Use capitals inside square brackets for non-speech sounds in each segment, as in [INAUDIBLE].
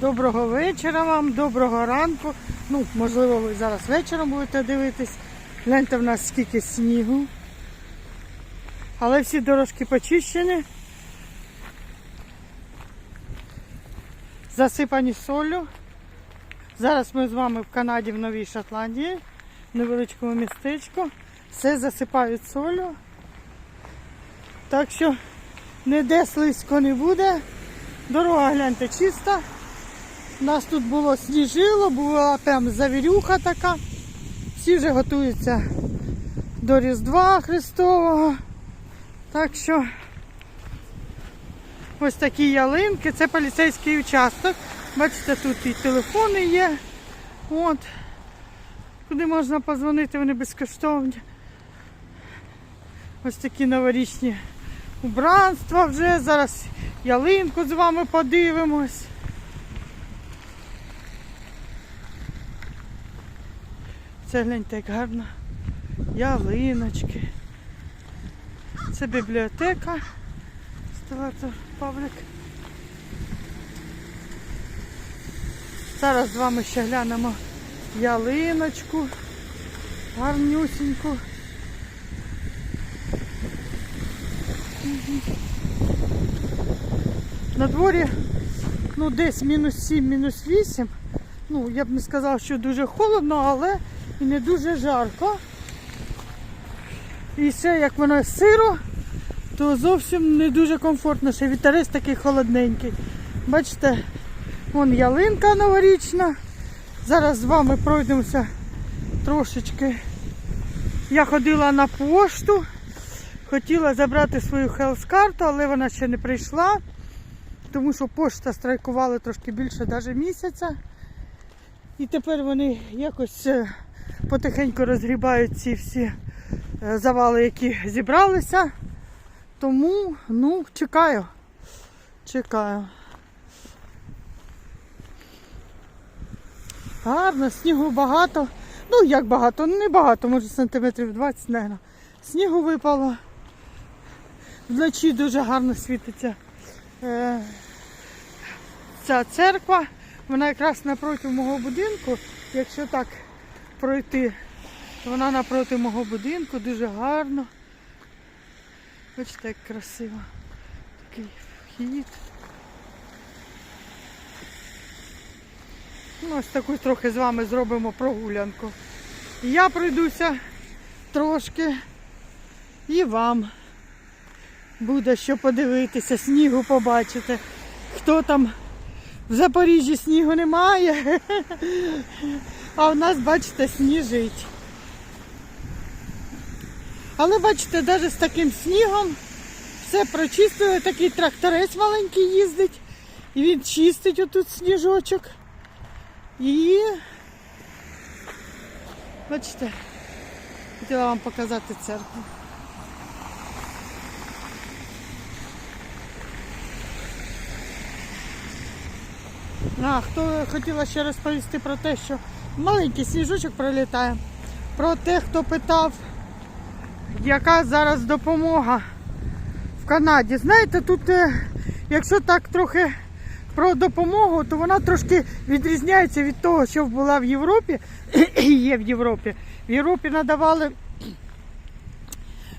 Доброго вечора вам, доброго ранку. Ну, можливо, ви зараз вечором будете дивитись. Гляньте в нас скільки снігу. Але всі дорожки почищені. Засипані солью. Зараз ми з вами в Канаді, в Новій Шотландії, в невеличкому містечку. Все засипають солью. Так що ніде слизько не буде. Дорога гляньте чиста. Нас тут було сніжило, була прям завірюха така. Всі вже готуються до Різдва Христового. Так що ось такі ялинки. Це поліцейський участок. Бачите, тут і телефони є. От. Куди можна позвонити, вони безкоштовні. Ось такі новорічні убранства вже. Зараз ялинку з вами подивимось. Це гляньте, як гарно. Ялиночки. Це бібліотека. Стелатор Павлик. Зараз з вами ще глянемо ялиночку. Гарнюсіньку. На дворі ну, десь мінус 7, мінус 8. Ну, я б не сказала, що дуже холодно, але і не дуже жарко. І ще як воно сиро, то зовсім не дуже комфортно, ще вітерець такий холодненький. Бачите, вон ялинка новорічна. Зараз з вами пройдемося трошечки. Я ходила на пошту, хотіла забрати свою хелс-карту, але вона ще не прийшла, тому що пошта страйкувала трошки більше навіть місяця. І тепер вони якось е, потихеньку розгрібають ці всі е, завали, які зібралися. Тому, ну, чекаю. Чекаю. Гарно, снігу багато. Ну, як багато, ну не багато, може сантиметрів 20, мабуть. Снігу випало. Вночі дуже гарно світиться е, ця церква. Вона якраз напроти мого будинку. Якщо так пройти, вона напроти мого будинку, дуже гарно. Бачите, як красиво. Такий вхід. Ну, ось таку трохи з вами зробимо прогулянку. Я пройдуся трошки і вам буде що подивитися, снігу побачити. Хто там в Запоріжжі снігу немає, [LAUGHS] а в нас, бачите, сніжить. Але бачите, навіть з таким снігом все прочистили, такий тракторець маленький їздить. І він чистить отут сніжочок. І бачите, хотіла вам показати церкву. А, хто хотіла ще розповісти про те, що маленький сніжочок пролітає. Про те, хто питав, яка зараз допомога в Канаді. Знаєте, тут, е, якщо так трохи про допомогу, то вона трошки відрізняється від того, що була в Європі. [CLEARS THROAT] і є в Європі. В Європі надавали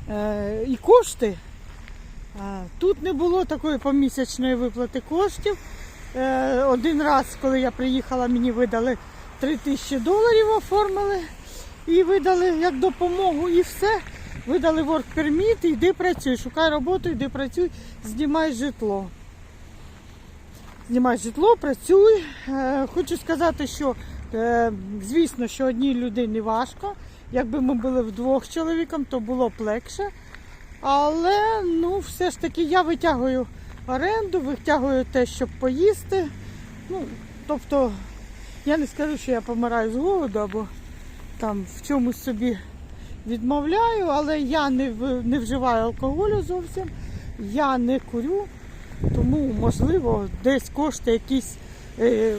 е, і кошти. Тут не було такої помісячної виплати коштів. Е, Один раз, коли я приїхала, мені видали 3 тисячі доларів, оформили і видали як допомогу, і все. Видали work permit, йди працюй, шукай роботу, йди працюй, знімай житло. Знімай житло, працюй. Е, Хочу сказати, що е, звісно, що одній людині важко. Якби ми були вдвох чоловіком, то було б легше. Але ну, все ж таки я витягую оренду, витягую те, щоб поїсти. Ну, тобто, я не скажу, що я помираю з голоду або там в чомусь собі відмовляю, але я не, не вживаю алкоголю зовсім, я не курю, тому можливо десь кошти якісь е,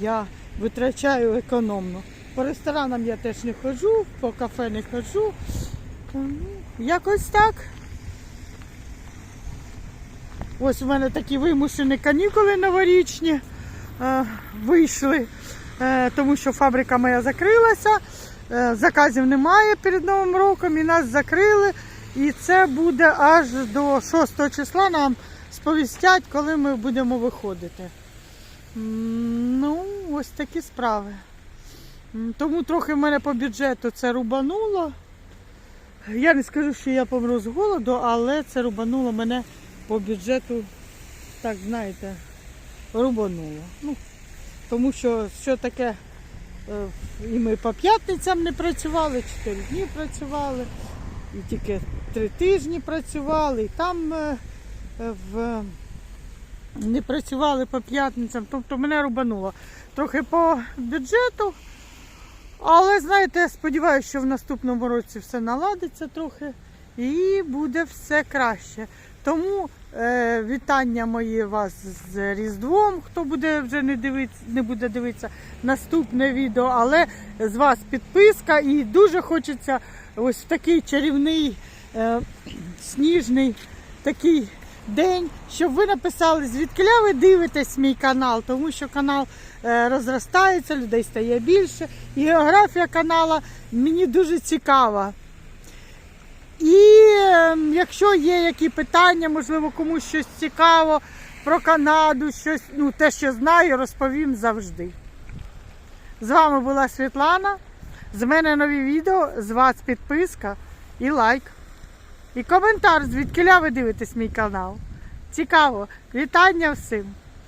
я витрачаю економно. По ресторанам я теж не ходжу, по кафе не ходжу. Якось так. Ось у мене такі вимушені канікули новорічні. Е, вийшли, е, тому що фабрика моя закрилася, е, заказів немає перед Новим роком і нас закрили. І це буде аж до 6 числа нам сповістять, коли ми будемо виходити. Ну, ось такі справи. Тому трохи в мене по бюджету це рубануло. Я не скажу, що я помру з голоду, але це рубануло мене по бюджету, так знаєте, рубануло. Ну, тому що що таке, е, і ми по п'ятницям не працювали, 4 дні працювали, і тільки 3 тижні працювали, і там е, в, не працювали по п'ятницям, тобто мене рубануло. Трохи по бюджету. Але знаєте, я сподіваюся, що в наступному році все наладиться трохи і буде все краще. Тому е, вітання мої вас з Різдвом, хто буде вже не дивитися, не буде дивитися наступне відео, але з вас підписка і дуже хочеться ось в такий чарівний е, сніжний такий день, щоб ви написали, звідкиля ви дивитесь мій канал, тому що канал е, розростається, людей стає більше. І географія канала мені дуже цікава. І е, якщо є які питання, можливо, комусь щось цікаво про Канаду, щось, ну, те, що знаю, розповім завжди. З вами була Світлана. З мене нові відео, з вас підписка і лайк. І коментар, звідкиля ви дивитесь мій канал. Цікаво. Вітання всім!